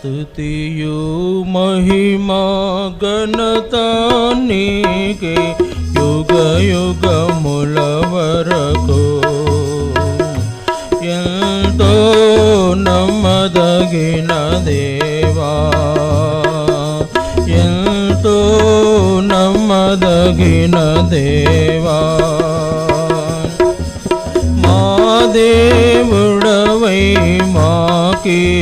స్తుతియు మహిమా ఘనత నీకే యుగ యుగముల ఎంతో నమ్మదగిన దేవా ఎంతో నమ్మదగిన దేవా మా దేవుడవై మాకీచితివి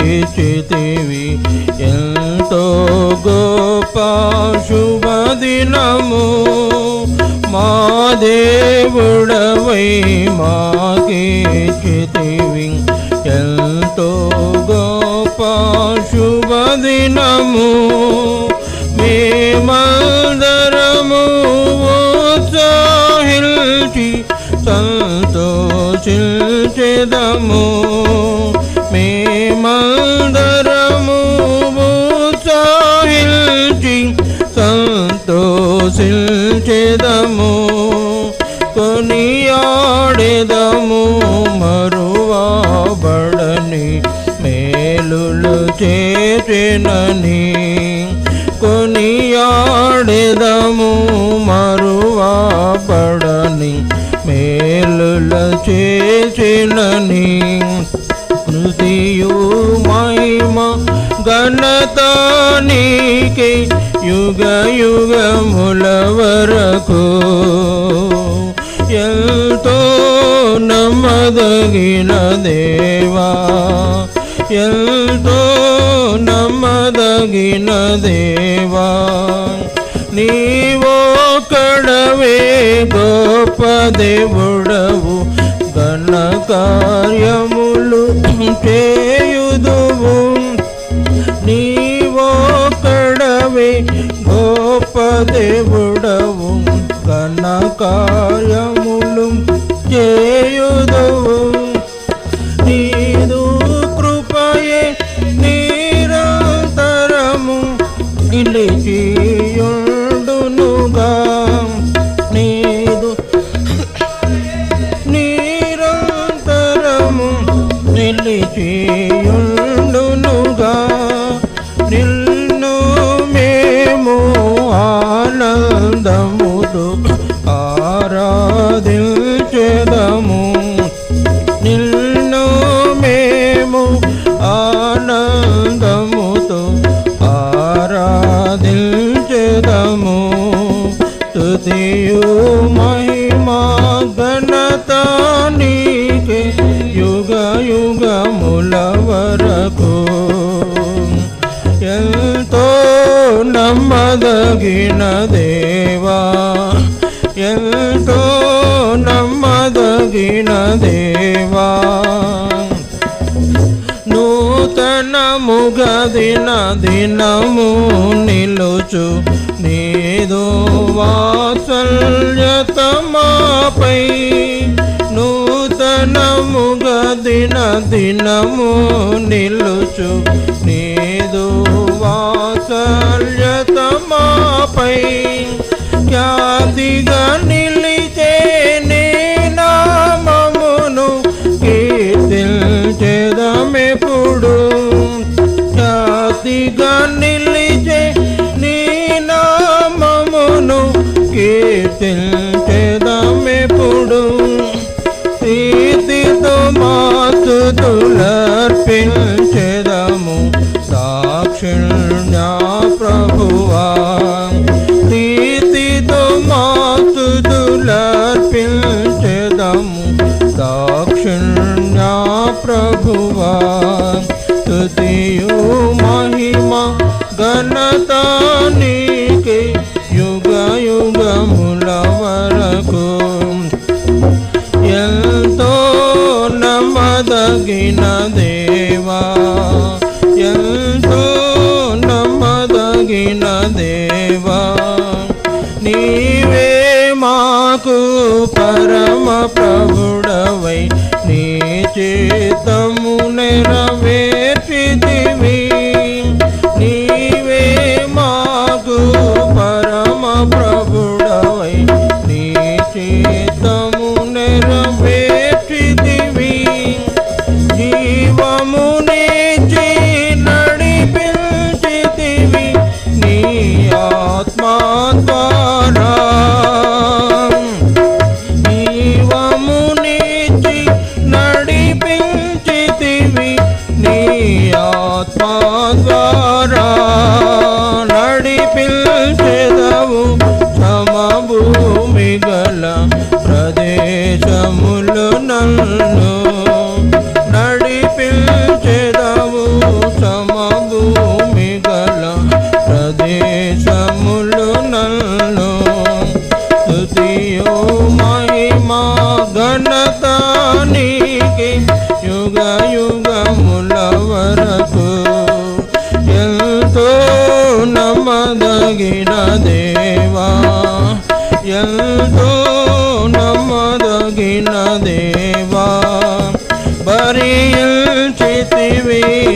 పదినము మా దేవుడవై మాకీచితివి ఎంతో గొప్ప శుభదినము మేమందరము ఉత్సాహిల్చి సంతోషించెదము. మేమందరము చేసినని కొనియాడెదము మరువాబడని మేలుల చేసినని కృతియు మహిమ ఘనత నీకే యుగ యుగముల వరకు ఎంతో నమ్మదగిన దేవా ఎంతో నమ్మదగిన దేవా నీవో కడవే గొప్ప దేవుడవు ఘన కార్యములు చేయుద నిలిచియుండునుగా. నిన్ను మేము ఆనందముతో ఆరాధించెదము. నిన్ను మేము ఆనందముతో ఆరాధించెదము. తుదియు నమ్మదగిన దేవా ఎంతో నమ్మదగిన దేవా నూతనముగ దిన దినము నిలుచు నీదు వాత్సల్యతమాపై నూతనముగ దిన దినము నిలుచు నీదు ఖ్యాతిగా నిలిచే నీ నామమును కీర్తించెదమెప్పుడు. ఖ్యాతిగా నిలిచే నీ నామమును కీర్తించెదమెప్పుడు. ప్రీతితో మాతులర్పించెదము ప్రభువా తుతియు మహిమ ఘనత నీకే యుగ యుగముల వరకు ఎంతో నమ్మదగిన దేవా ఎంతో నమ్మదగిన దేవా నీవే మాకు పరమ ప్రభుడవై నీ చేతము.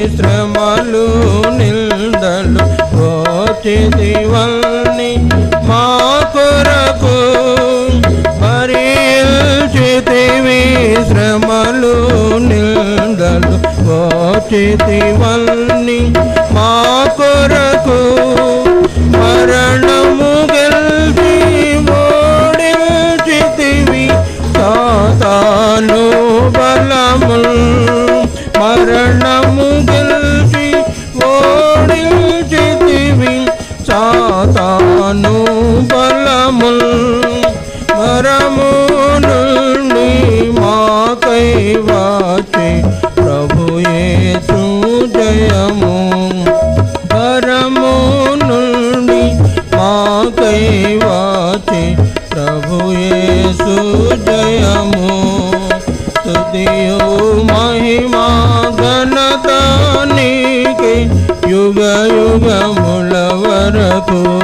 శ్రమలు నిందలు పోచితివల్ని మా కొరకు పరిచితివి శ్రమలు నిందలు పోచితివల్ని మా కొరకు మరణము గెలిచి ఓడించితివి. తాతాను బలముల్ మరణము స్తుతియు మహిమా ఘనత నీకే యుగ యుగముల వరకు ఎల్ల